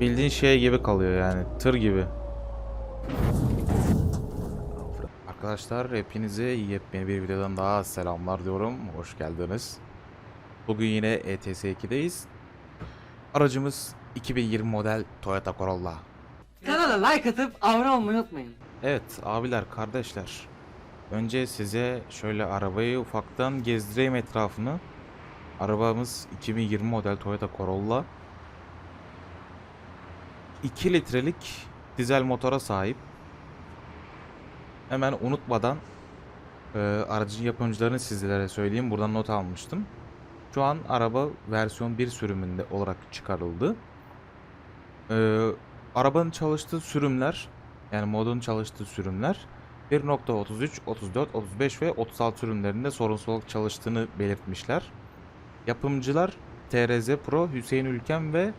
Bildiğin şey gibi kalıyor yani. Tır gibi. Arkadaşlar hepinize yepyeni bir videodan daha selamlar diyorum. Hoş geldiniz. Bugün yine ETS 2'deyiz. Aracımız 2020 model Toyota Corolla. Kanala like atıp abone olmayı unutmayın. Evet abiler kardeşler. Önce size şöyle arabayı ufaktan gezdireyim etrafını. Arabamız 2020 model Toyota Corolla. 2 litrelik dizel motora sahip. Hemen unutmadan e, aracın yapımcılarını sizlere söyleyeyim. Buradan not almıştım. Şu an araba versiyon 1 sürümünde olarak çıkarıldı. E, arabanın çalıştığı sürümler yani modun çalıştığı sürümler 1.33, 34, 35 ve 36 sürümlerinde sorunsuz olarak çalıştığını belirtmişler. Yapımcılar TRZ Pro, Hüseyin Ülken ve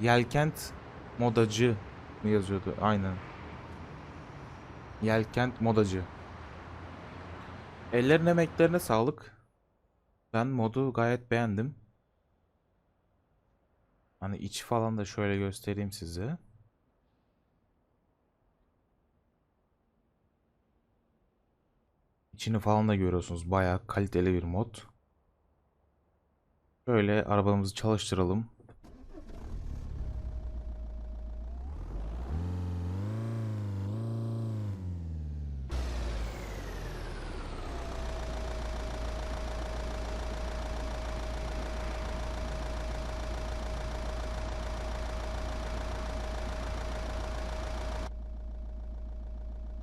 Yelkent Modacı mı yazıyordu? Aynen. Yelkent Modacı. Ellerin emeklerine sağlık. Ben modu gayet beğendim. Hani içi falan da şöyle göstereyim size. İçini falan da görüyorsunuz. Bayağı kaliteli bir mod. Şöyle arabamızı çalıştıralım.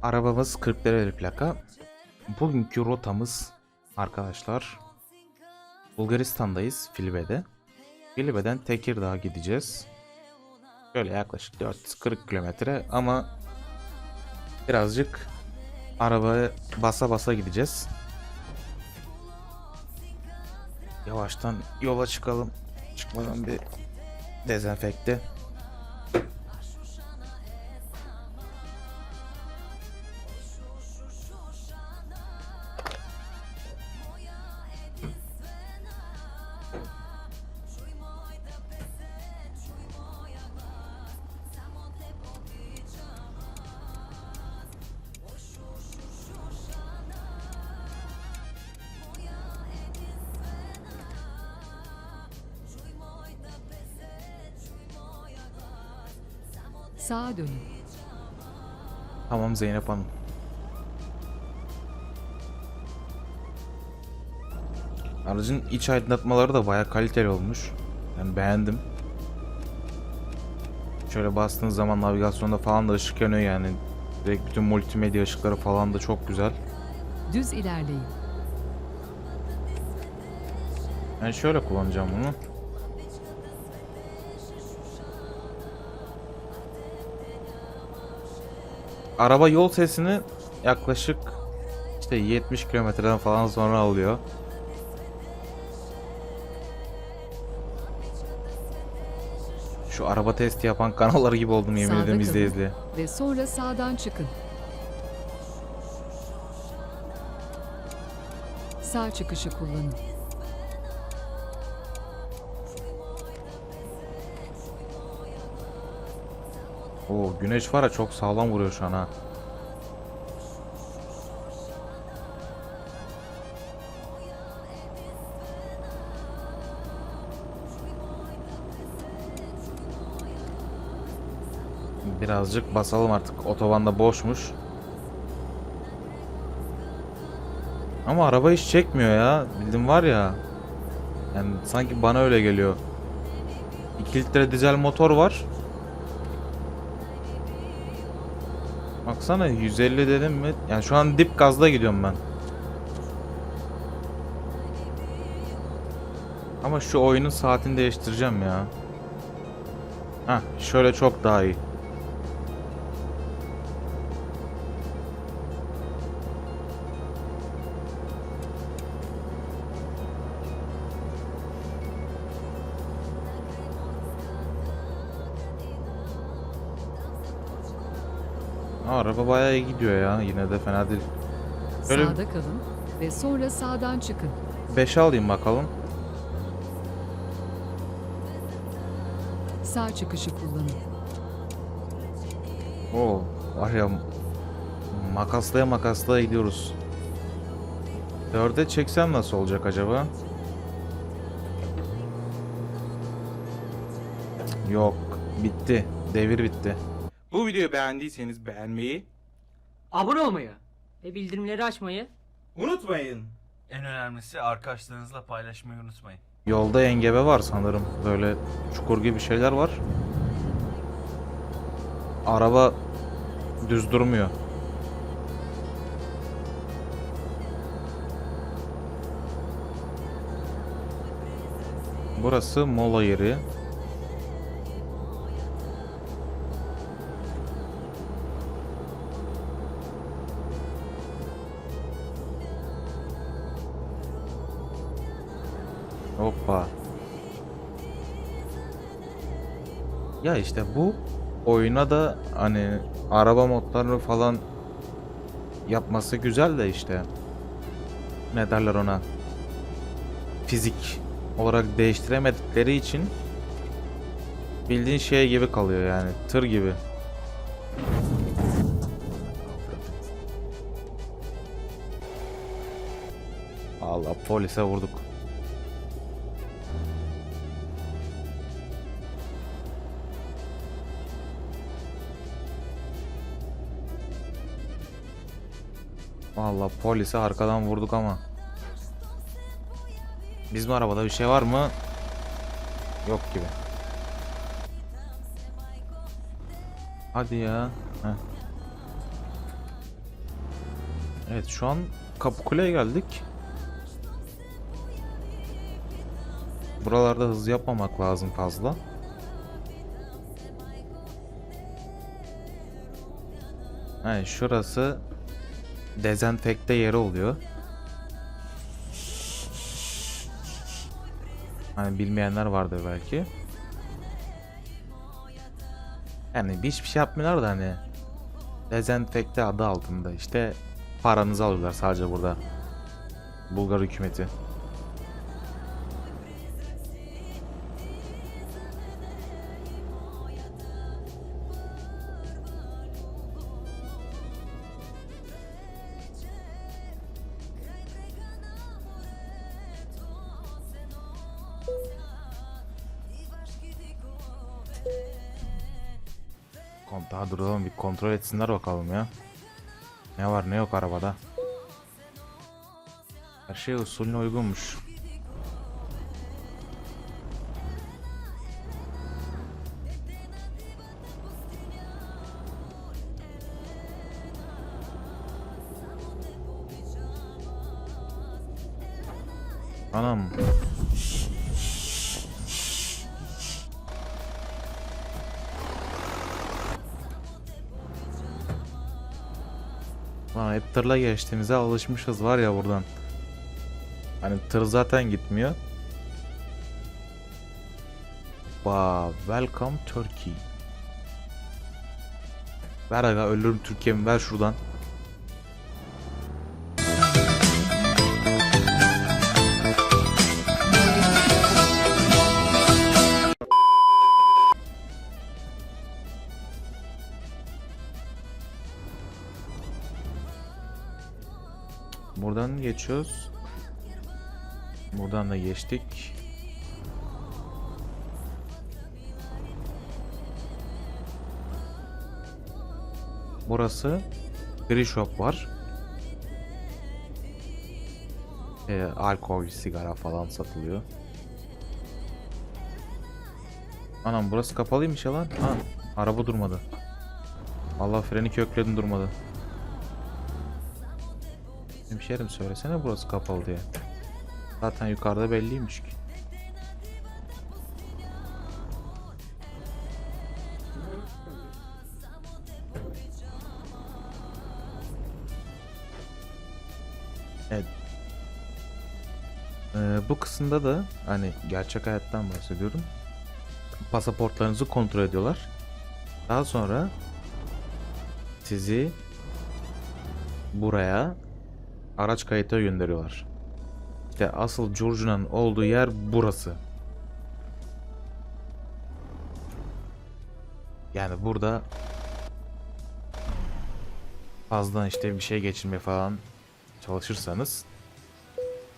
Arabamız 40 dereli plaka. Bugünkü rotamız arkadaşlar Bulgaristan'dayız Filbe'de. Filbe'den Tekirdağ'a gideceğiz. Şöyle yaklaşık 440 kilometre ama birazcık arabaya basa basa gideceğiz. Yavaştan yola çıkalım. Çıkmadan bir dezenfekte. Sağa dönün. Tamam Zeynep Hanım. Aracın iç aydınlatmaları da bayağı kaliteli olmuş. Ben beğendim. Şöyle bastığınız zaman navigasyonda falan da ışık yanıyor yani. Direkt bütün multimedya ışıkları falan da çok güzel. Düz ilerleyin. Ben şöyle kullanacağım bunu. Araba yol sesini yaklaşık işte 70 kilometreden falan sonra alıyor. Şu araba testi yapan kanalları gibi oldum yemin ederim izle izle. Ve sonra sağdan çıkın. Sağ çıkışı kullanın. Oo güneş var ya çok sağlam vuruyor şu an ha. Birazcık basalım artık. Otobanda boşmuş. Ama araba hiç çekmiyor ya. Bildim var ya. Yani sanki bana öyle geliyor. 2 litre dizel motor var. Baksana 150 dedim mi? Yani şu an dip gazda gidiyorum ben. Ama şu oyunun saatini değiştireceğim ya. Hah şöyle çok daha iyi. Aa, araba bayağı iyi gidiyor ya. Yine de fena değil. Şöyle Sağda kalın ve sonra sağdan çıkın. 5'e alayım bakalım. Sağ çıkışı kullanın. Oo, var ya makaslaya makaslaya gidiyoruz. Dörde çeksem nasıl olacak acaba? Yok, bitti. Devir bitti. Bu videoyu beğendiyseniz beğenmeyi Abone olmayı. Ve bildirimleri açmayı unutmayın. En önemlisi arkadaşlarınızla paylaşmayı unutmayın. Yolda engebe var sanırım. Böyle çukur gibi şeyler var. Araba düz durmuyor. Burası mola yeri. Ya işte bu oyuna da hani araba modlarını falan yapması güzel de işte. Ne derler ona? Fizik olarak değiştiremedikleri için bildiğin şey gibi kalıyor yani. Tır gibi. Allah polise vurduk. Vallahi polise arkadan vurduk ama. Bizim arabada bir şey var mı? Yok gibi. Hadi ya. Heh. Evet şu an Kapıkule'ye geldik. Buralarda hız yapmamak lazım fazla. Yani şurası dezenfekte yeri oluyor. Hani bilmeyenler vardır belki. Yani hiçbir şey yapmıyorlar da hani dezenfekte adı altında işte paranızı alıyorlar sadece burada. Bulgar hükümeti. Kontağa duralım bir kontrol etsinler bakalım ya. Ne var ne yok arabada. Her şey usulüne uygunmuş. Anam. Hep tırla geçtiğimize alışmışız var ya buradan. Hani tır zaten gitmiyor. Ba, welcome Turkey. Ver aga ölürüm Türkiye'mi ver şuradan. Buradan geçiyoruz. Buradan da geçtik. Burası Free Shop var. Ee, alkol, sigara falan satılıyor. Anam burası kapalıymış ya lan. Ha, araba durmadı. Allah freni kökledim durmadı. Hemşerim söylesene burası kapalı diye. Zaten yukarıda belliymiş ki. Evet. Ee, bu kısımda da hani gerçek hayattan bahsediyorum. Pasaportlarınızı kontrol ediyorlar. Daha sonra sizi buraya araç kayıtına gönderiyorlar. İşte asıl Curcuna'nın olduğu yer burası. Yani burada fazla işte bir şey geçirmeye falan çalışırsanız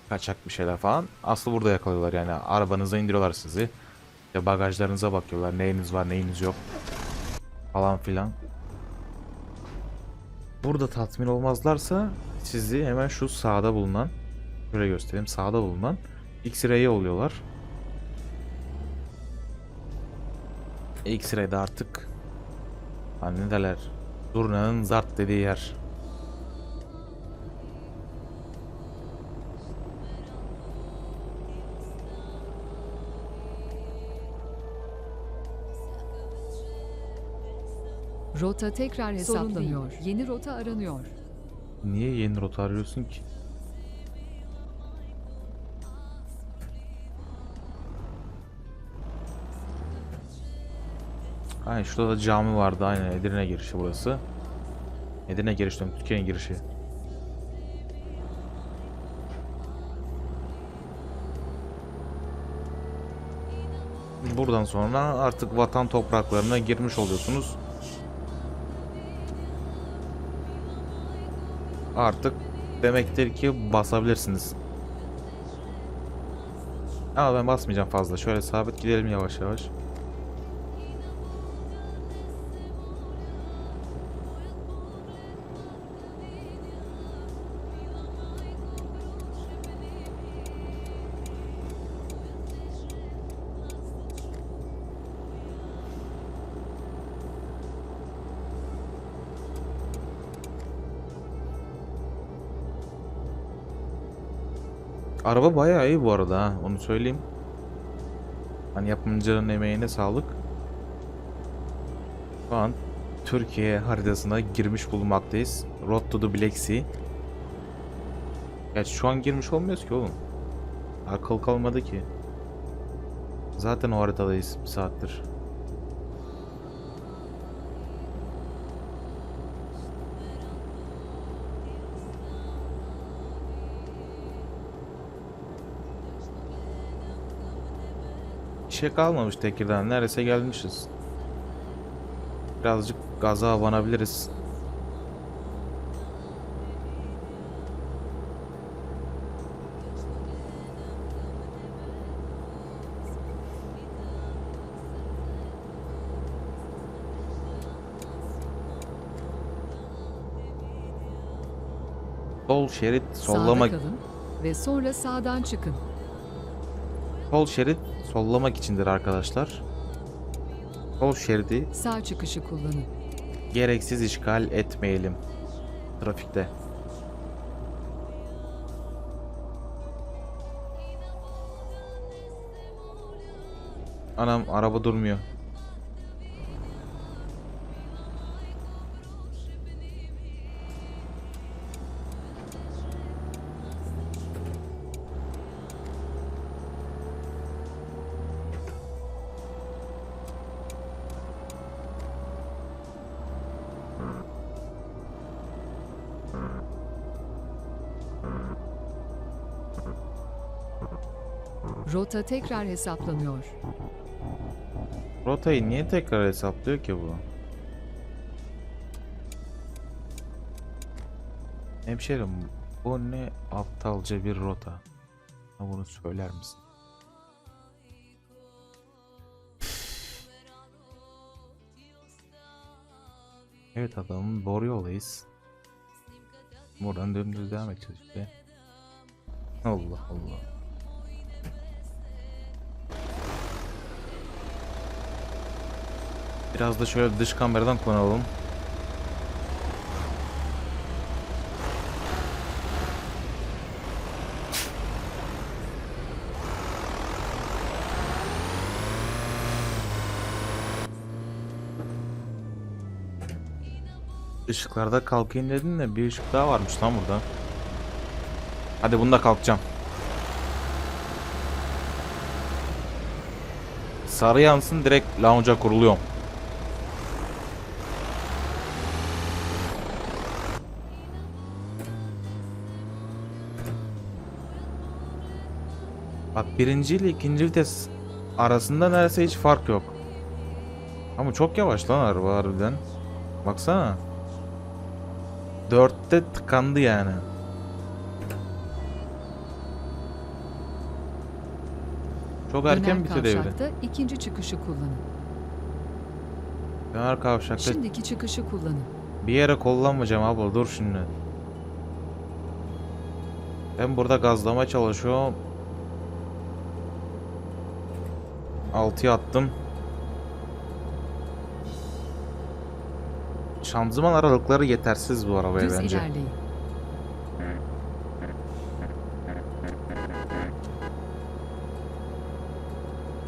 kaçak bir şeyler falan aslı burada yakalıyorlar yani arabanıza indiriyorlar sizi. İşte bagajlarınıza bakıyorlar neyiniz var neyiniz yok falan filan. Burada tatmin olmazlarsa sizi hemen şu sağda bulunan şöyle göstereyim sağda bulunan X-ray'e yolluyorlar. X-ray'de artık hani ne derler Zurna'nın zart dediği yer. Rota tekrar hesaplanıyor. Yeni rota aranıyor. Niye yeni rota arıyorsun ki? Aynen şurada da cami vardı aynen Edirne girişi burası. Edirne girişi diyorum Türkiye'nin girişi. Buradan sonra artık vatan topraklarına girmiş oluyorsunuz. Artık demektir ki basabilirsiniz. Ama ben basmayacağım fazla. Şöyle sabit gidelim yavaş yavaş. Araba bayağı iyi bu arada ha. Onu söyleyeyim. Hani yapımcının emeğine sağlık. Şu an Türkiye haritasına girmiş bulunmaktayız. Road to the Black Sea. Gerçi şu an girmiş olmuyoruz ki oğlum. Akıl kalmadı ki. Zaten o haritadayız bir saattir. Şey kalmamış Tekirdağ. Neredeyse gelmişiz. Birazcık gaza abanabiliriz. Sol şerit sollamak Sağda kalın ve sonra sağdan çıkın. Sol şerit sollamak içindir arkadaşlar. Sol şeridi Sağ çıkışı kullanın. gereksiz işgal etmeyelim trafikte. Anam araba durmuyor. Rota tekrar hesaplanıyor. Rotayı niye tekrar hesaplıyor ki bu? Hemşerim bu ne aptalca bir rota. Bunu söyler misin? Evet adamım doğru yoldayız. Buradan dümdüz devam edeceğiz işte. Allah Allah. Biraz da şöyle dış kameradan konalım. Işıklarda kalkayım dedin de bir ışık daha varmış lan burada. Hadi bunda kalkacağım. Sarı yansın direkt lounge'a kuruluyorum. Bak birinci ile ikinci vites arasında neredeyse hiç fark yok. Ama çok yavaş lan araba harbiden. Baksana. Dörtte tıkandı yani. Çok erken bitti devri. ikinci çıkışı kullanın. Döner kavşakta Şimdiki çıkışı kullanın. bir yere kullanmayacağım abla dur şimdi. Ben burada gazlama çalışıyorum. 6'ya attım. Şanzıman aralıkları yetersiz bu arabaya Düz bence. ilerleyin.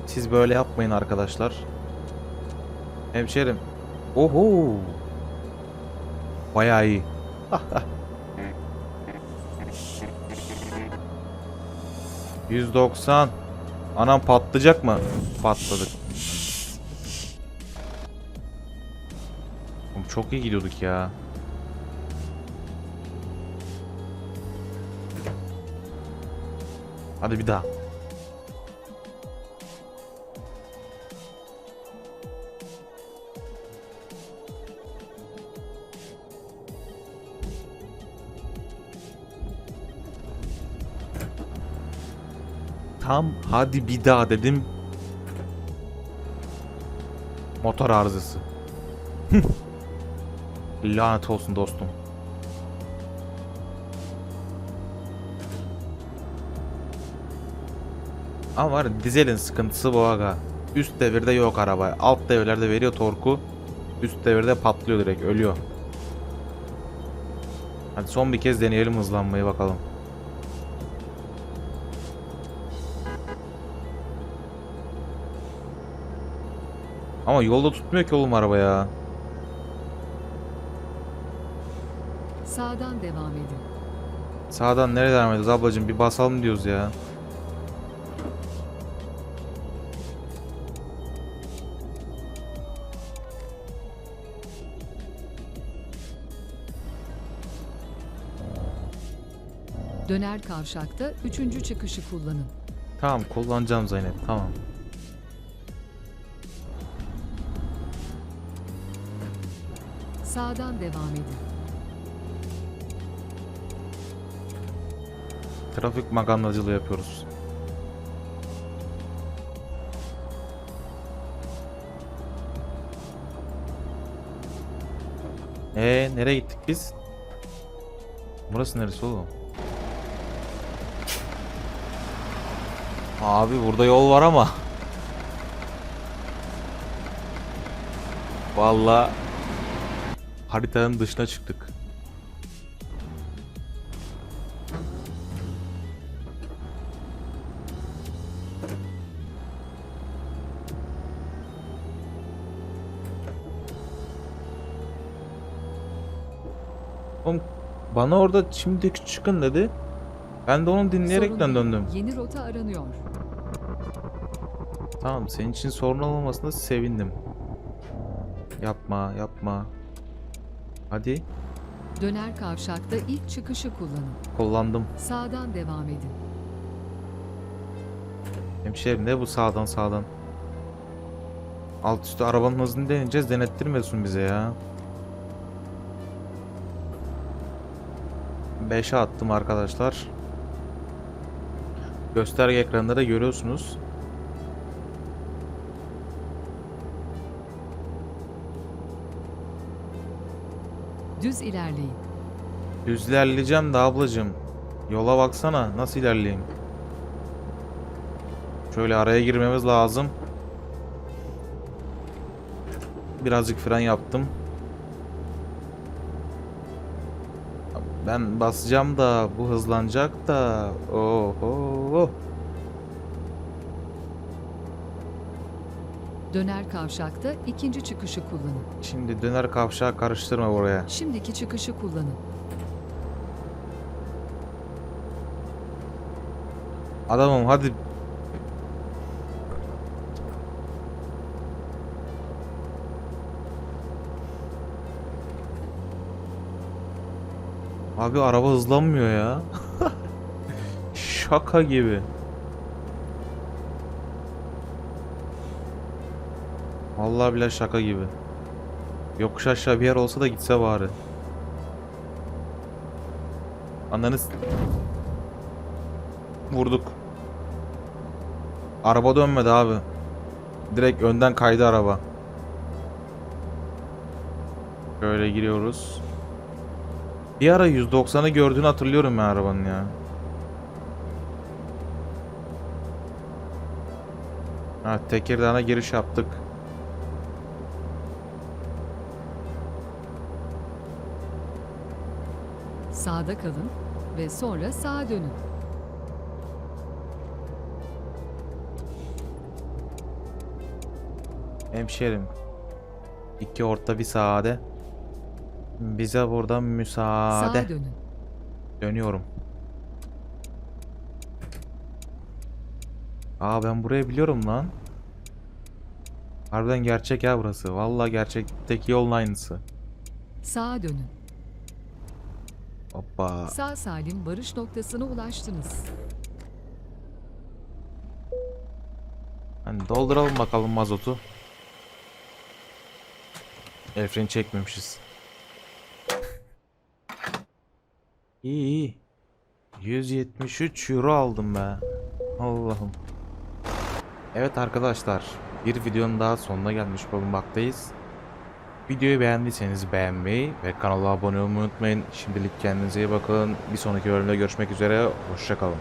Siz böyle yapmayın arkadaşlar. Hemşerim. Oho. Bayağı iyi. ...190... Anam patlayacak mı? Patladık. Oğlum çok iyi gidiyorduk ya. Hadi bir daha. Tam hadi bir daha dedim. Motor arızası. Lanet olsun dostum. Ama var dizelin sıkıntısı bu aga. Üst devirde yok araba. Alt devirlerde veriyor torku. Üst devirde patlıyor direkt ölüyor. Hadi son bir kez deneyelim hızlanmayı bakalım. Ama yolda tutmuyor ki oğlum araba ya. Sağdan devam edin. Sağdan nereye devam ediyoruz ablacığım bir basalım diyoruz ya. Döner kavşakta üçüncü çıkışı kullanın. Tamam kullanacağım Zeynep tamam. Sağdan devam edin. Trafik magandacılığı yapıyoruz. Ee nereye gittik biz? Burası neresi oğlum? Abi burada yol var ama. Vallahi haritanın dışına çıktık. Oğlum bana orada şimdi çıkın dedi. Ben de onu dinleyerekten Sorun döndüm. Yeni rota aranıyor. Tamam senin için sorun olmamasına sevindim. Yapma yapma. Hadi Döner kavşakta ilk çıkışı kullanın. kullandım. Sağdan devam edin. Hemşerim ne bu sağdan sağdan. Alt üstü arabanın hızını deneyeceğiz denettirmiyorsun bize ya. 5'e attım arkadaşlar. Gösterge ekranında da görüyorsunuz. Düz ilerleyin. Düz ilerleyeceğim de ablacım. Yola baksana nasıl ilerleyeyim. Şöyle araya girmemiz lazım. Birazcık fren yaptım. Ben basacağım da bu hızlanacak da. Oho. Döner kavşakta ikinci çıkışı kullanın. Şimdi döner kavşağı karıştırma buraya. Şimdiki çıkışı kullanın. Adamım hadi. Abi araba hızlanmıyor ya. Şaka gibi. Vallahi bile şaka gibi. Yokuş aşağı bir yer olsa da gitse bari. Ananız. Vurduk. Araba dönmedi abi. Direkt önden kaydı araba. Şöyle giriyoruz. Bir ara 190'ı gördüğünü hatırlıyorum ben arabanın ya. Ha Tekirdağ'a giriş yaptık. Sağda kalın ve sonra sağa dönün. Hemşerim. İki orta bir sade. Bize buradan müsaade. Sağa dönün. Dönüyorum. Aa ben burayı biliyorum lan. Harbiden gerçek ya burası. Vallahi gerçekteki yolun aynısı. Sağa dönün. Hoppa. Sağ salim varış noktasına ulaştınız. Hani dolduralım bakalım mazotu. El freni çekmemişiz. İyi iyi. 173 euro aldım be. Allah'ım. Evet arkadaşlar. Bir videonun daha sonuna gelmiş bulunmaktayız. Videoyu beğendiyseniz beğenmeyi ve kanala abone olmayı unutmayın. Şimdilik kendinize iyi bakın. Bir sonraki bölümde görüşmek üzere. Hoşçakalın.